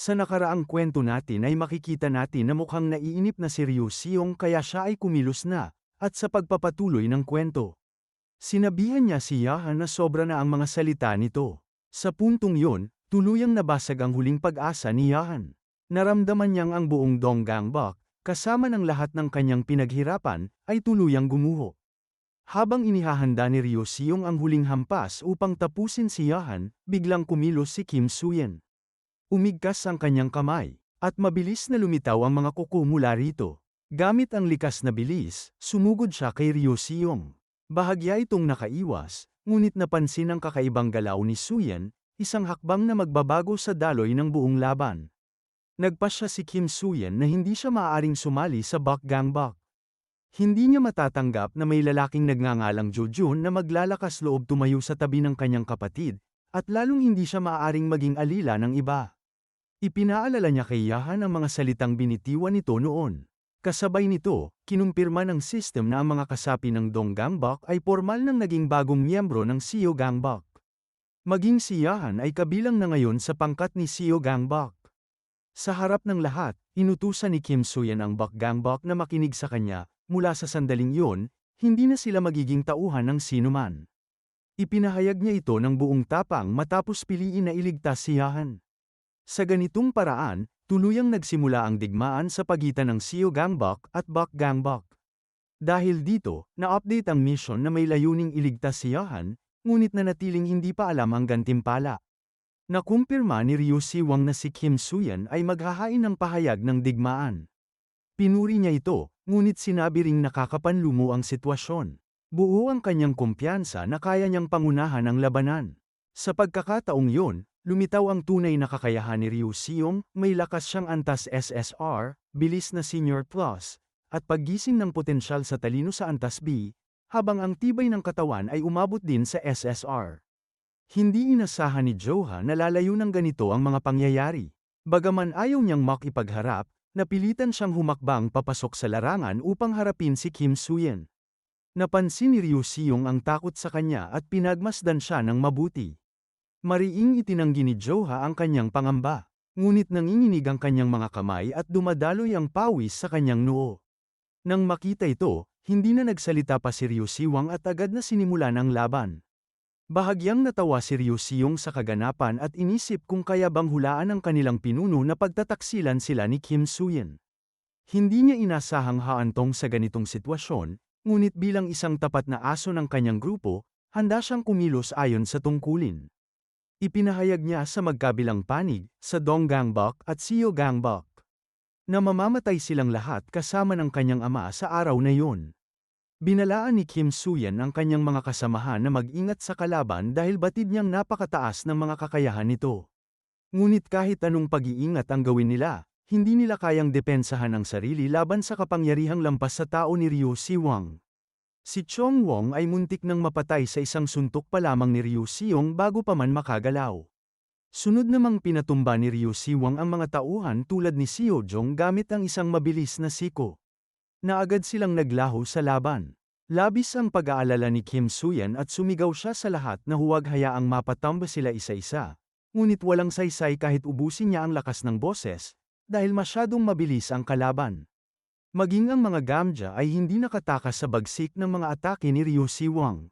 Sa nakaraang kwento natin ay makikita natin na mukhang naiinip na si Ryu Seong kaya siya ay kumilos na, at sa pagpapatuloy ng kwento. Sinabihan niya si Yahan na sobra na ang mga salita nito. Sa puntong yon, tuluyang nabasag ang huling pag-asa ni Yahan. Naramdaman niyang ang buong Donggangbok, kasama ng lahat ng kanyang pinaghirapan, ay tuluyang gumuho. Habang inihahanda ni Ryo Seong ang huling hampas upang tapusin si Yahan, biglang kumilos si Kim Suyen. Umigkas ang kanyang kamay, at mabilis na lumitaw ang mga kuko mula rito. Gamit ang likas na bilis, sumugod siya kay Ryo Seong. Bahagya itong nakaiwas, ngunit napansin ang kakaibang galaw ni Suyen, isang hakbang na magbabago sa daloy ng buong laban. Nagpasya si Kim Suyen na hindi siya maaaring sumali sa Bakgangbak. Hindi niya matatanggap na may lalaking nagngangalang Jojun na maglalakas loob tumayo sa tabi ng kanyang kapatid, at lalong hindi siya maaaring maging alila ng iba. Ipinaalala niya kay Yahan ang mga salitang binitiwan nito noon. Kasabay nito, kinumpirma ng system na ang mga kasapi ng Dong Gangbok ay formal nang naging bagong miyembro ng Seo Gangbok. Maging si Yahan ay kabilang na ngayon sa pangkat ni Seo Gangbok. Sa harap ng lahat, inutusan ni Kim Suyan ang Bok Gangbok na makinig sa kanya, mula sa sandaling yon, hindi na sila magiging tauhan ng sinuman. Ipinahayag niya ito ng buong tapang matapos piliin na iligtas si Yahan. Sa ganitong paraan, tuluyang nagsimula ang digmaan sa pagitan ng Seo Gangbok at Bok Gangbok. Dahil dito, na-update ang mission na may layuning iligtas si Yahan, ngunit nanatiling hindi pa alam ang gantimpala. Nakumpirma ni Ryu Siwang na si Kim Suyan ay maghahain ng pahayag ng digmaan. Pinuri niya ito, ngunit sinabi ring nakakapanlumo ang sitwasyon. Buo ang kanyang kumpiyansa na kaya niyang pangunahan ang labanan. Sa pagkakataong yun, Lumitaw ang tunay na kakayahan ni Ryu Seong, may lakas siyang antas SSR, bilis na Senior Plus, at paggising ng potensyal sa talino sa antas B, habang ang tibay ng katawan ay umabot din sa SSR. Hindi inasahan ni Joha na lalayo ng ganito ang mga pangyayari. Bagaman ayaw niyang makipagharap, napilitan siyang humakbang papasok sa larangan upang harapin si Kim Suyen. Napansin ni Ryu ang takot sa kanya at pinagmasdan siya ng mabuti. Mariing itinanggi ni Joha ang kanyang pangamba, ngunit nanginginig ang kanyang mga kamay at dumadaloy ang pawis sa kanyang noo. Nang makita ito, hindi na nagsalita pa si Ryu Siwang at agad na sinimulan ang laban. Bahagyang natawa si Ryu Siyong sa kaganapan at inisip kung kaya bang hulaan ng kanilang pinuno na pagtataksilan sila ni Kim Suyin. Hindi niya inasahang haantong sa ganitong sitwasyon, ngunit bilang isang tapat na aso ng kanyang grupo, handa siyang kumilos ayon sa tungkulin. Ipinahayag niya sa magkabilang panig, sa Donggangbok at Seo Gangbok, na mamamatay silang lahat kasama ng kanyang ama sa araw na yun. Binalaan ni Kim Suyan ang kanyang mga kasamahan na mag-ingat sa kalaban dahil batid niyang napakataas ng mga kakayahan nito. Ngunit kahit anong pag-iingat ang gawin nila, hindi nila kayang depensahan ang sarili laban sa kapangyarihang lampas sa tao ni Ryo Siwang. Si Chong Wong ay muntik nang mapatay sa isang suntok pa lamang ni Ryu Seong bago pa man makagalaw. Sunod namang pinatumba ni Ryu Siwang ang mga tauhan tulad ni Seo Jong gamit ang isang mabilis na siko. Naagad silang naglaho sa laban. Labis ang pag-aalala ni Kim Suyan at sumigaw siya sa lahat na huwag hayaang mapatamba sila isa-isa. Ngunit walang saysay kahit ubusin niya ang lakas ng boses, dahil masyadong mabilis ang kalaban. Maging ang mga Gamja ay hindi nakatakas sa bagsik ng mga atake ni Ryo Siwang.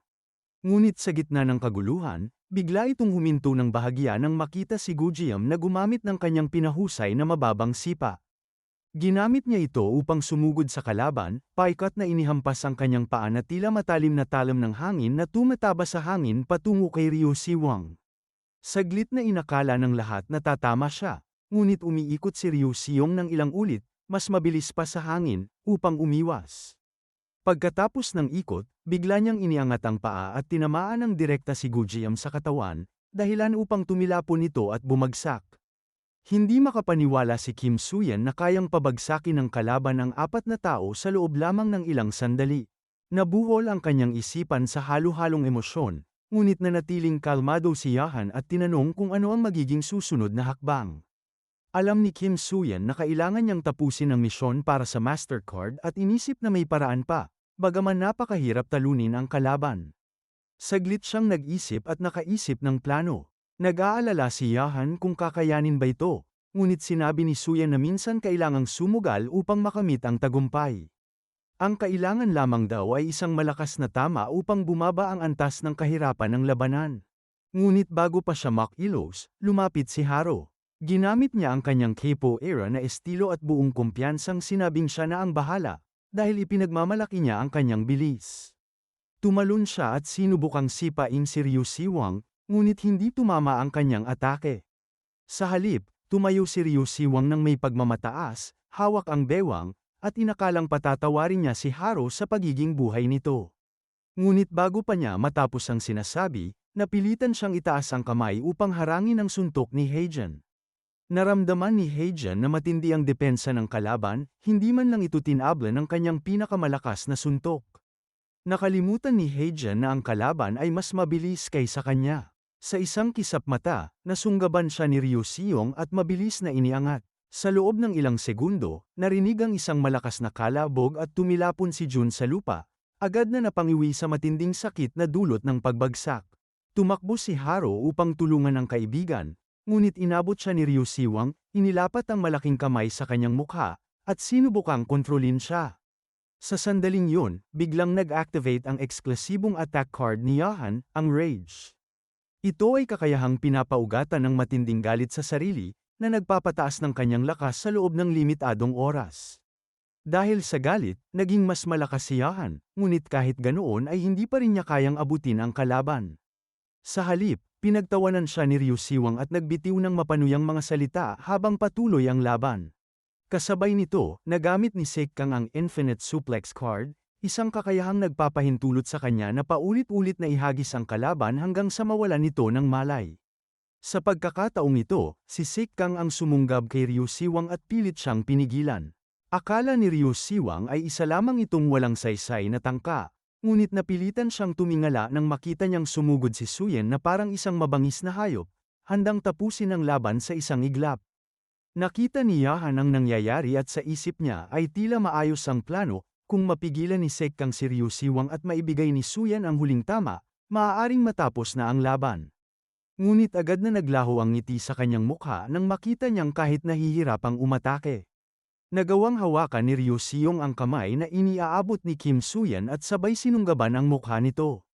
Ngunit sa gitna ng kaguluhan, bigla itong huminto ng bahagya nang makita si Gujiam na gumamit ng kanyang pinahusay na mababang sipa. Ginamit niya ito upang sumugod sa kalaban, paikat na inihampas ang kanyang paa na tila matalim na talam ng hangin na tumataba sa hangin patungo kay Ryo Siwang. Saglit na inakala ng lahat na tatama siya, ngunit umiikot si Ryo Siong ng ilang ulit, mas mabilis pa sa hangin, upang umiwas. Pagkatapos ng ikot, bigla niyang iniangat ang paa at tinamaan ng direkta si Gujiam sa katawan, dahilan upang tumilapon ito at bumagsak. Hindi makapaniwala si Kim Suyan na kayang pabagsakin ng kalaban ang apat na tao sa loob lamang ng ilang sandali. Nabuhol ang kanyang isipan sa halo-halong emosyon, ngunit nanatiling kalmado si Yahan at tinanong kung ano ang magiging susunod na hakbang. Alam ni Kim Suyan na kailangan niyang tapusin ang misyon para sa MasterCard at inisip na may paraan pa, bagaman napakahirap talunin ang kalaban. Saglit siyang nag-isip at nakaisip ng plano. Nag-aalala si Yahan kung kakayanin ba ito, ngunit sinabi ni Suyan na minsan kailangang sumugal upang makamit ang tagumpay. Ang kailangan lamang daw ay isang malakas na tama upang bumaba ang antas ng kahirapan ng labanan. Ngunit bago pa siya makilos, lumapit si Haro. Ginamit niya ang kanyang Kepo era na estilo at buong kumpiyansang sinabing siya na ang bahala, dahil ipinagmamalaki niya ang kanyang bilis. Tumalon siya at sinubukang sipain si Ryu Siwang, ngunit hindi tumama ang kanyang atake. Sa halip, tumayo si Ryu Siwang ng may pagmamataas, hawak ang bewang, at inakalang patatawarin niya si Haro sa pagiging buhay nito. Ngunit bago pa niya matapos ang sinasabi, napilitan siyang itaas ang kamay upang harangin ang suntok ni Heijan. Naramdaman ni Heijan na matindi ang depensa ng kalaban, hindi man lang ito tinabla ng kanyang pinakamalakas na suntok. Nakalimutan ni Heijan na ang kalaban ay mas mabilis kaysa kanya. Sa isang kisap mata, nasunggaban siya ni Ryu Seong at mabilis na iniangat. Sa loob ng ilang segundo, narinig ang isang malakas na kalabog at tumilapon si Jun sa lupa, agad na napangiwi sa matinding sakit na dulot ng pagbagsak. Tumakbo si Haro upang tulungan ang kaibigan, ngunit inabot siya ni Ryu Siwang, inilapat ang malaking kamay sa kanyang mukha, at sinubukang kontrolin siya. Sa sandaling yun, biglang nag-activate ang eksklusibong attack card ni Yahan, ang Rage. Ito ay kakayahang pinapaugatan ng matinding galit sa sarili, na nagpapataas ng kanyang lakas sa loob ng limitadong oras. Dahil sa galit, naging mas malakas si Yahan, ngunit kahit ganoon ay hindi pa rin niya kayang abutin ang kalaban. Sa halip, pinagtawanan siya ni Ryu Siwang at nagbitiw ng mapanuyang mga salita habang patuloy ang laban. Kasabay nito, nagamit ni Sekkang ang Infinite Suplex card, isang kakayahang nagpapahintulot sa kanya na paulit-ulit na ihagis ang kalaban hanggang sa mawalan nito ng malay. Sa pagkakataong ito, si Sekkang ang sumunggab kay Ryu Siwang at pilit siyang pinigilan. Akala ni Ryu Siwang ay isa lamang itong walang saysay na tangka, ngunit napilitan siyang tumingala nang makita niyang sumugod si Suyen na parang isang mabangis na hayop, handang tapusin ang laban sa isang iglap. Nakita ni Yahan ang nangyayari at sa isip niya ay tila maayos ang plano, kung mapigilan ni Sekkang si Ryu Siwang at maibigay ni Suyan ang huling tama, maaaring matapos na ang laban. Ngunit agad na naglaho ang ngiti sa kanyang mukha nang makita niyang kahit nahihirapang umatake. Nagawang hawakan ni Ryu Siyong ang kamay na iniaabot ni Kim Suyan at sabay sinunggaban ang mukha nito.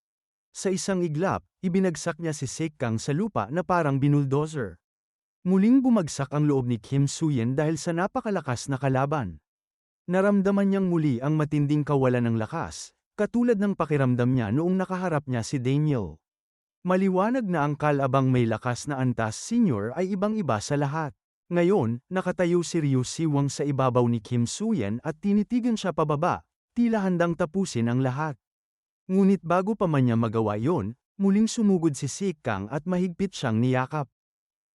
Sa isang iglap, ibinagsak niya si Sekkang sa lupa na parang binuldozer. Muling bumagsak ang loob ni Kim Suyen dahil sa napakalakas na kalaban. Naramdaman niyang muli ang matinding kawalan ng lakas, katulad ng pakiramdam niya noong nakaharap niya si Daniel. Maliwanag na ang kalabang may lakas na antas senior ay ibang-iba sa lahat. Ngayon, nakatayo si Ryu Siwang sa ibabaw ni Kim Suyen at tinitigan siya pababa, tila handang tapusin ang lahat. Ngunit bago pa man niya magawa yon, muling sumugod si Sikang at mahigpit siyang niyakap.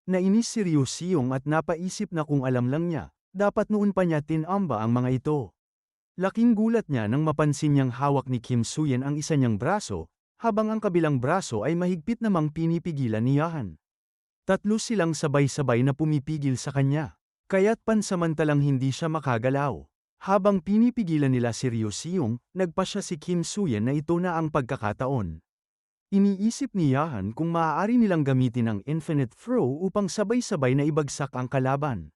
Nainis si Ryu Siyong at napaisip na kung alam lang niya, dapat noon pa niya tinamba ang mga ito. Laking gulat niya nang mapansin niyang hawak ni Kim Suyen ang isa niyang braso, habang ang kabilang braso ay mahigpit namang pinipigilan ni Yahan. Tatlo silang sabay-sabay na pumipigil sa kanya, kaya't pansamantalang hindi siya makagalaw. Habang pinipigilan nila si Ryu Siyong, nagpa siya si Kim Suyen na ito na ang pagkakataon. Iniisip ni Yahan kung maaari nilang gamitin ang Infinite Throw upang sabay-sabay na ibagsak ang kalaban.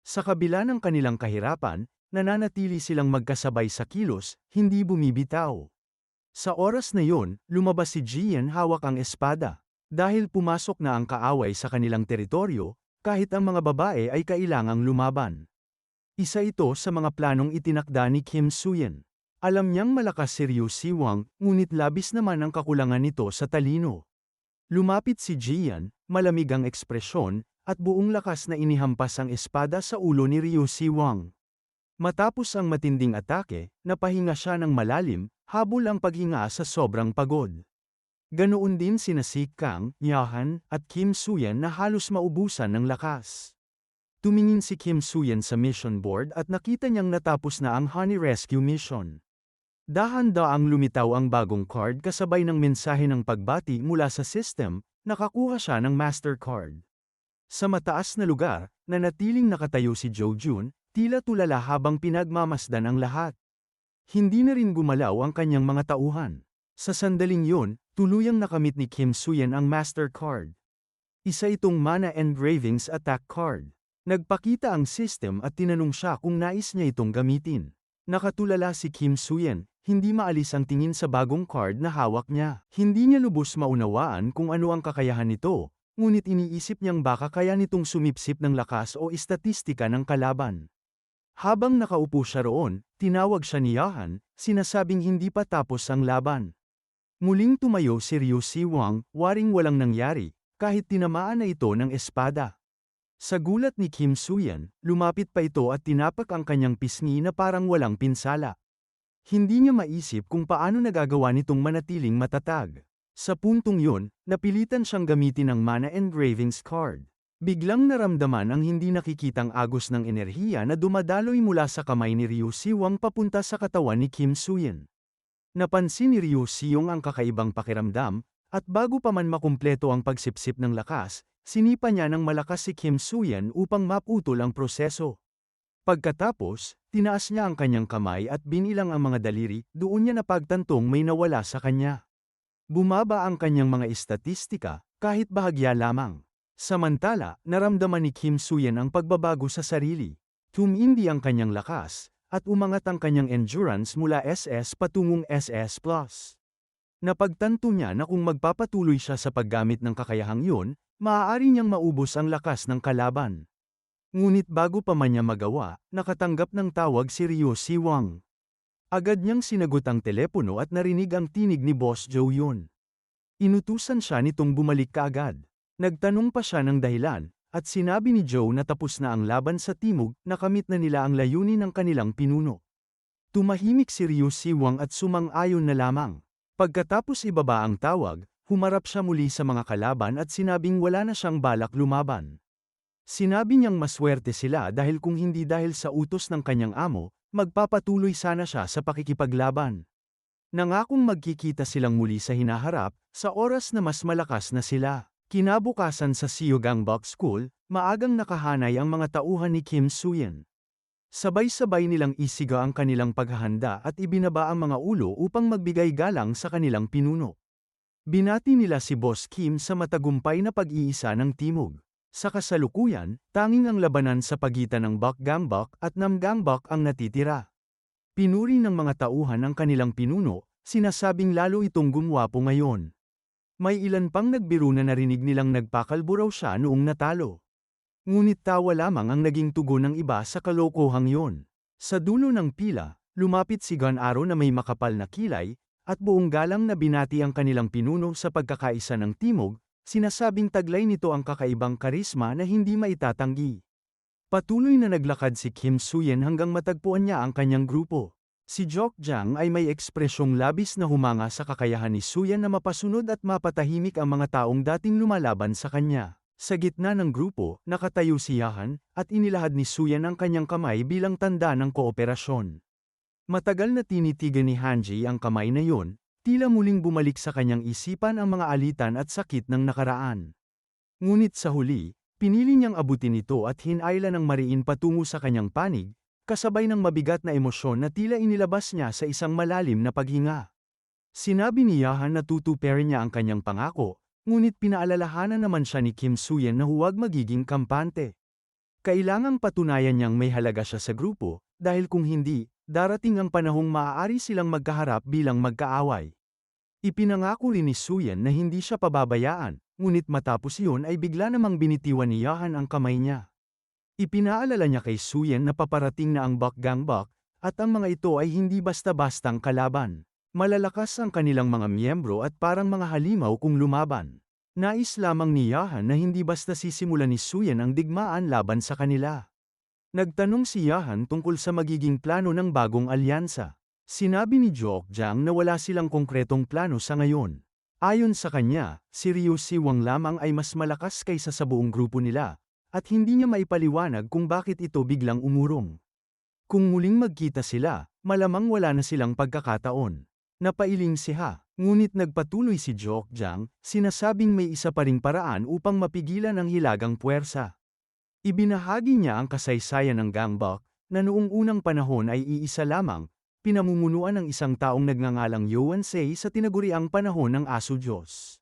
Sa kabila ng kanilang kahirapan, nananatili silang magkasabay sa kilos, hindi bumibitaw. Sa oras na yon, lumabas si Jian hawak ang espada. Dahil pumasok na ang kaaway sa kanilang teritoryo, kahit ang mga babae ay kailangang lumaban. Isa ito sa mga planong itinakda ni Kim Suyen. Alam niyang malakas si Ryu Siwang, ngunit labis naman ang kakulangan nito sa talino. Lumapit si Jian, malamig ang ekspresyon, at buong lakas na inihampas ang espada sa ulo ni Ryu Siwang. Matapos ang matinding atake, napahinga siya ng malalim, habol ang paghinga sa sobrang pagod. Ganoon din sina si Kang, Yahan, at Kim Suyan na halos maubusan ng lakas. Tumingin si Kim Suyan sa mission board at nakita niyang natapos na ang Honey Rescue Mission. Dahan-daang lumitaw ang bagong card kasabay ng mensahe ng pagbati mula sa system, nakakuha siya ng Mastercard. Sa mataas na lugar, nanatiling nakatayo si Joe Jun, tila tulala habang pinagmamasdan ang lahat. Hindi na rin gumalaw ang kanyang mga tauhan. Sa sandaling yun, tuluyang nakamit ni Kim Suyen ang Mastercard. Isa itong Mana Engravings Attack Card. Nagpakita ang system at tinanong siya kung nais niya itong gamitin. Nakatulala si Kim Suyen, hindi maalis ang tingin sa bagong card na hawak niya. Hindi niya lubos maunawaan kung ano ang kakayahan nito, ngunit iniisip niyang baka kaya nitong sumipsip ng lakas o estatistika ng kalaban. Habang nakaupo siya roon, tinawag siya ni Yahan, sinasabing hindi pa tapos ang laban. Muling tumayo si Ryu Siwang, waring walang nangyari, kahit tinamaan na ito ng espada. Sa gulat ni Kim Suyan, lumapit pa ito at tinapak ang kanyang pisngi na parang walang pinsala. Hindi niya maisip kung paano nagagawa nitong manatiling matatag. Sa puntong yun, napilitan siyang gamitin ang Mana Engravings card. Biglang naramdaman ang hindi nakikitang agos ng enerhiya na dumadaloy mula sa kamay ni Ryu Siwang papunta sa katawan ni Kim Suyan. Napansin ni Ryu Siyong ang kakaibang pakiramdam, at bago pa man makumpleto ang pagsipsip ng lakas, Sinipa niya ng malakas si Kim Suyan upang maputol ang proseso. Pagkatapos, tinaas niya ang kanyang kamay at binilang ang mga daliri, doon niya napagtantong may nawala sa kanya. Bumaba ang kanyang mga estatistika, kahit bahagya lamang. Samantala, naramdaman ni Kim Suyan ang pagbabago sa sarili. Tumindi ang kanyang lakas, at umangat ang kanyang endurance mula SS patungong SS+. Napagtanto niya na kung magpapatuloy siya sa paggamit ng kakayahang yun, maaari niyang maubos ang lakas ng kalaban. Ngunit bago pa man niya magawa, nakatanggap ng tawag si Ryo Siwang. Agad niyang sinagot ang telepono at narinig ang tinig ni Boss Joe yun. Inutusan siya nitong bumalik kaagad. Nagtanong pa siya ng dahilan, at sinabi ni Joe na tapos na ang laban sa timog, nakamit na nila ang layunin ng kanilang pinuno. Tumahimik si Ryo Siwang at sumang-ayon na lamang. Pagkatapos ibaba ang tawag, humarap siya muli sa mga kalaban at sinabing wala na siyang balak lumaban. Sinabi niyang maswerte sila dahil kung hindi dahil sa utos ng kanyang amo, magpapatuloy sana siya sa pakikipaglaban. Nangakong magkikita silang muli sa hinaharap, sa oras na mas malakas na sila. Kinabukasan sa Siyugang Box School, maagang nakahanay ang mga tauhan ni Kim Suyen. Sabay-sabay nilang isiga ang kanilang paghahanda at ibinaba ang mga ulo upang magbigay galang sa kanilang pinuno. Binati nila si Boss Kim sa matagumpay na pag-iisa ng Timog. Sa kasalukuyan, tanging ang labanan sa pagitan ng Bakgangbak at Namgangbak ang natitira. Pinuri ng mga tauhan ang kanilang pinuno, sinasabing lalo itong gumwapo ngayon. May ilan pang nagbiro na narinig nilang nagpakalbo raw siya noong natalo. Ngunit tawa lamang ang naging tugon ng iba sa kalokohang yon. Sa dulo ng pila, lumapit si Gun Arrow na may makapal na kilay, at buong galang na binati ang kanilang pinuno sa pagkakaisa ng timog, sinasabing taglay nito ang kakaibang karisma na hindi maitatanggi. Patuloy na naglakad si Kim Suyen hanggang matagpuan niya ang kanyang grupo. Si Jok Jang ay may ekspresyong labis na humanga sa kakayahan ni Suyen na mapasunod at mapatahimik ang mga taong dating lumalaban sa kanya. Sa gitna ng grupo, nakatayo si Yahan, at inilahad ni Suyan ang kanyang kamay bilang tanda ng kooperasyon. Matagal na tinitigan ni Hanji ang kamay na yon, tila muling bumalik sa kanyang isipan ang mga alitan at sakit ng nakaraan. Ngunit sa huli, pinili niyang abutin ito at hinayla ng mariin patungo sa kanyang panig, kasabay ng mabigat na emosyon na tila inilabas niya sa isang malalim na paghinga. Sinabi ni Yahan na tutuperin niya ang kanyang pangako, Ngunit pinaalalahanan naman siya ni Kim Suyen na huwag magiging kampante. Kailangang patunayan niyang may halaga siya sa grupo, dahil kung hindi, darating ang panahong maaari silang magkaharap bilang magkaaway. Ipinangako rin ni Suyen na hindi siya pababayaan, ngunit matapos iyon ay bigla namang binitiwan ni Yahan ang kamay niya. Ipinaalala niya kay Suyen na paparating na ang Bakgangbak, at ang mga ito ay hindi basta-bastang kalaban. Malalakas ang kanilang mga miyembro at parang mga halimaw kung lumaban. Nais lamang ni Yahan na hindi basta sisimulan ni Suyan ang digmaan laban sa kanila. Nagtanong si Yahan tungkol sa magiging plano ng bagong alyansa. Sinabi ni Jok Jang na wala silang konkretong plano sa ngayon. Ayon sa kanya, si Ryu Siwang lamang ay mas malakas kaysa sa buong grupo nila, at hindi niya maipaliwanag kung bakit ito biglang umurong. Kung muling magkita sila, malamang wala na silang pagkakataon. Napailing si Ha, ngunit nagpatuloy si Jok Jang, sinasabing may isa pa ring paraan upang mapigilan ang hilagang puwersa. Ibinahagi niya ang kasaysayan ng gangbok, na noong unang panahon ay iisa lamang, pinamumunuan ng isang taong nagngangalang Yuan Sei sa tinaguriang panahon ng Aso Diyos.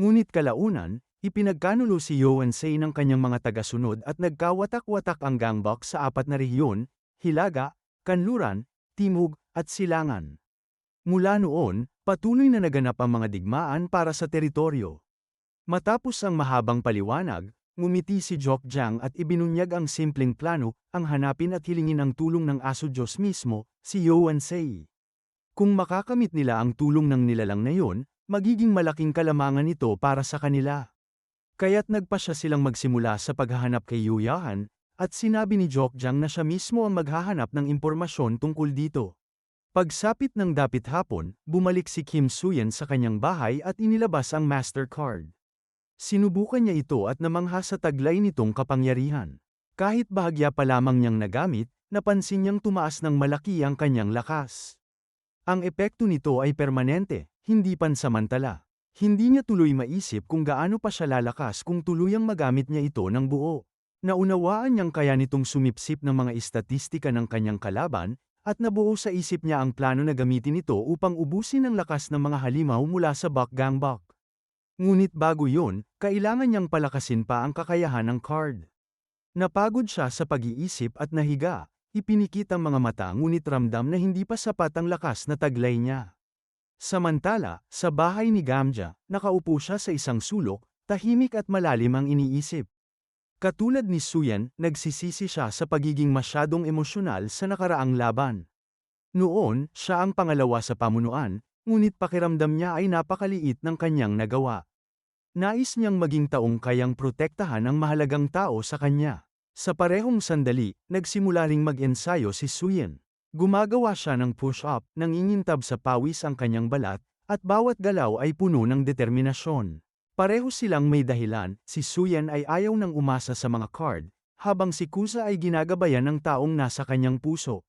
Ngunit kalaunan, ipinagkanulo si Yonsei ng kanyang mga tagasunod at nagkawatak-watak ang gangbok sa apat na rehiyon, Hilaga, Kanluran, Timog, at Silangan. Mula noon, patuloy na naganap ang mga digmaan para sa teritoryo. Matapos ang mahabang paliwanag, ngumiti si Jokjang at ibinunyag ang simpleng plano, ang hanapin at hilingin ang tulong ng aso Diyos mismo, si Yonsei. Kung makakamit nila ang tulong ng nilalang na yon, magiging malaking kalamangan ito para sa kanila. Kaya't nagpa siya silang magsimula sa paghahanap kay Yuyahan, at sinabi ni Jokjang na siya mismo ang maghahanap ng impormasyon tungkol dito. Pagsapit ng dapit hapon, bumalik si Kim Suyen sa kanyang bahay at inilabas ang Mastercard. Sinubukan niya ito at namangha sa taglay nitong kapangyarihan. Kahit bahagya pa lamang niyang nagamit, napansin niyang tumaas ng malaki ang kanyang lakas. Ang epekto nito ay permanente, hindi pansamantala. Hindi niya tuloy maisip kung gaano pa siya lalakas kung tuluyang magamit niya ito ng buo. Naunawaan niyang kaya nitong sumipsip ng mga istatistika ng kanyang kalaban, at nabuo sa isip niya ang plano na gamitin ito upang ubusin ang lakas ng mga halimaw mula sa Bakgangbak. Ngunit bago yun, kailangan niyang palakasin pa ang kakayahan ng card. Napagod siya sa pag-iisip at nahiga, ipinikit ang mga mata ngunit ramdam na hindi pa sapat ang lakas na taglay niya. Samantala, sa bahay ni Gamja, nakaupo siya sa isang sulok, tahimik at malalim ang iniisip. Katulad ni Suyan, nagsisisi siya sa pagiging masyadong emosyonal sa nakaraang laban. Noon, siya ang pangalawa sa pamunuan, ngunit pakiramdam niya ay napakaliit ng kanyang nagawa. Nais niyang maging taong kayang protektahan ang mahalagang tao sa kanya. Sa parehong sandali, nagsimula ring mag-ensayo si Suyen. Gumagawa siya ng push-up, nangingintab sa pawis ang kanyang balat, at bawat galaw ay puno ng determinasyon. Pareho silang may dahilan, si Suyen ay ayaw nang umasa sa mga card, habang si Kusa ay ginagabayan ng taong nasa kanyang puso.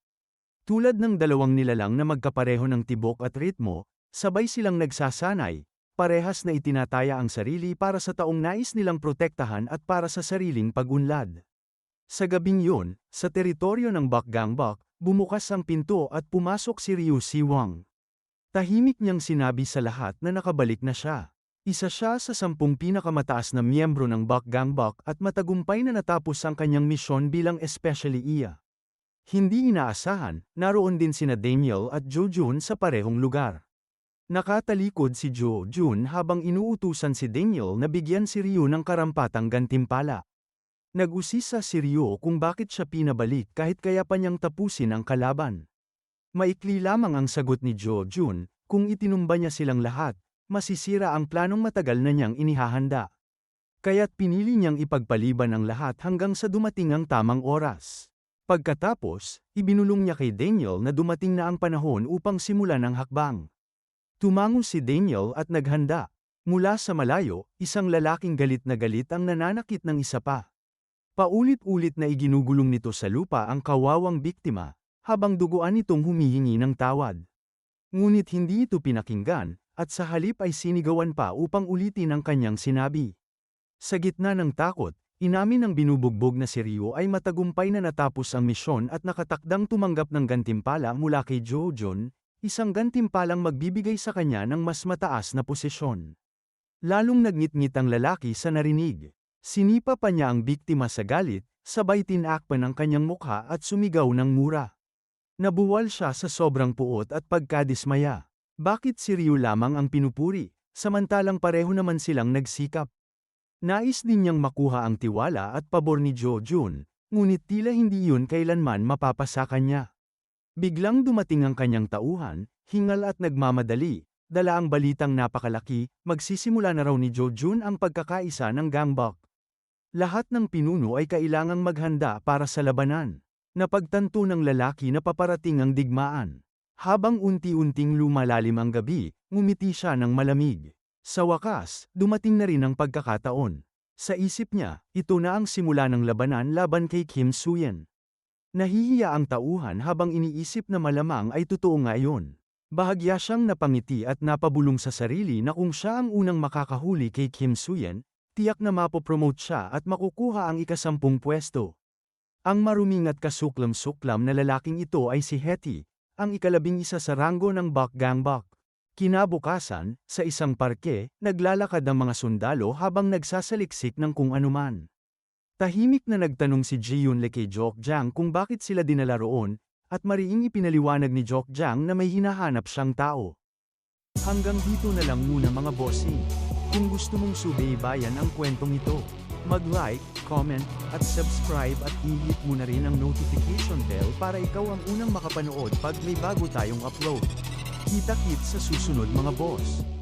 Tulad ng dalawang nilalang na magkapareho ng tibok at ritmo, sabay silang nagsasanay, parehas na itinataya ang sarili para sa taong nais nilang protektahan at para sa sariling pagunlad. Sa gabing yun, sa teritoryo ng Bakgangbak, bumukas ang pinto at pumasok si Ryu Siwang. Tahimik niyang sinabi sa lahat na nakabalik na siya. Isa siya sa sampung pinakamataas na miyembro ng Bakgangbak at matagumpay na natapos ang kanyang misyon bilang especially iya. Hindi inaasahan, naroon din sina Daniel at Jojun sa parehong lugar. Nakatalikod si Jo Jun habang inuutusan si Daniel na bigyan si Ryu ng karampatang gantimpala. Nag-usisa si Ryu kung bakit siya pinabalik kahit kaya pa niyang tapusin ang kalaban. Maikli lamang ang sagot ni Jo Jun, kung itinumba niya silang lahat, masisira ang planong matagal na niyang inihahanda. Kaya't pinili niyang ipagpaliban ang lahat hanggang sa dumating ang tamang oras. Pagkatapos, ibinulong niya kay Daniel na dumating na ang panahon upang simulan ang hakbang. Tumango si Daniel at naghanda. Mula sa malayo, isang lalaking galit na galit ang nananakit ng isa pa. Paulit-ulit na iginugulong nito sa lupa ang kawawang biktima, habang duguan itong humihingi ng tawad. Ngunit hindi ito pinakinggan, at sa halip ay sinigawan pa upang ulitin ang kanyang sinabi. Sa gitna ng takot, inamin ng binubugbog na si Ryo ay matagumpay na natapos ang misyon at nakatakdang tumanggap ng gantimpala mula kay Jojon, Isang gantimpalang magbibigay sa kanya ng mas mataas na posisyon. Lalong nagngit-ngit ang lalaki sa narinig. Sinipa pa niya ang biktima sa galit, sabay tinakpan ang kanyang mukha at sumigaw ng mura. Nabuwal siya sa sobrang puot at pagkadismaya. Bakit si Ryu lamang ang pinupuri, samantalang pareho naman silang nagsikap? Nais din niyang makuha ang tiwala at pabor ni Jo Jun, ngunit tila hindi yun kailanman mapapasa kanya. Biglang dumating ang kanyang tauhan, hingal at nagmamadali, dala ang balitang napakalaki, magsisimula na raw ni Jo Jun ang pagkakaisa ng gangbok. Lahat ng pinuno ay kailangang maghanda para sa labanan. Napagtanto ng lalaki na paparating ang digmaan. Habang unti-unting lumalalim ang gabi, ngumiti siya ng malamig. Sa wakas, dumating na rin ang pagkakataon. Sa isip niya, ito na ang simula ng labanan laban kay Kim Suyen. Nahihiya ang tauhan habang iniisip na malamang ay totoo nga iyon. Bahagya siyang napangiti at napabulong sa sarili na kung siya ang unang makakahuli kay Kim Suyen, tiyak na mapopromote siya at makukuha ang ikasampung pwesto. Ang maruming at kasuklam-suklam na lalaking ito ay si Hetty, ang ikalabing isa sa ranggo ng Bak Gangbak. Kinabukasan, sa isang parke, naglalakad ang mga sundalo habang nagsasaliksik ng kung anuman. Tahimik na nagtanong si Jiyun Le kay Jokjang kung bakit sila dinala roon, at mariing ipinaliwanag ni Jokjang na may hinahanap siyang tao. Hanggang dito na lang muna mga bossing. Kung gusto mong subaybayan ang kwentong ito, mag-like, comment, at subscribe at i-hit mo na rin ang notification bell para ikaw ang unang makapanood pag may bago tayong upload. Kita-kit sa susunod mga boss.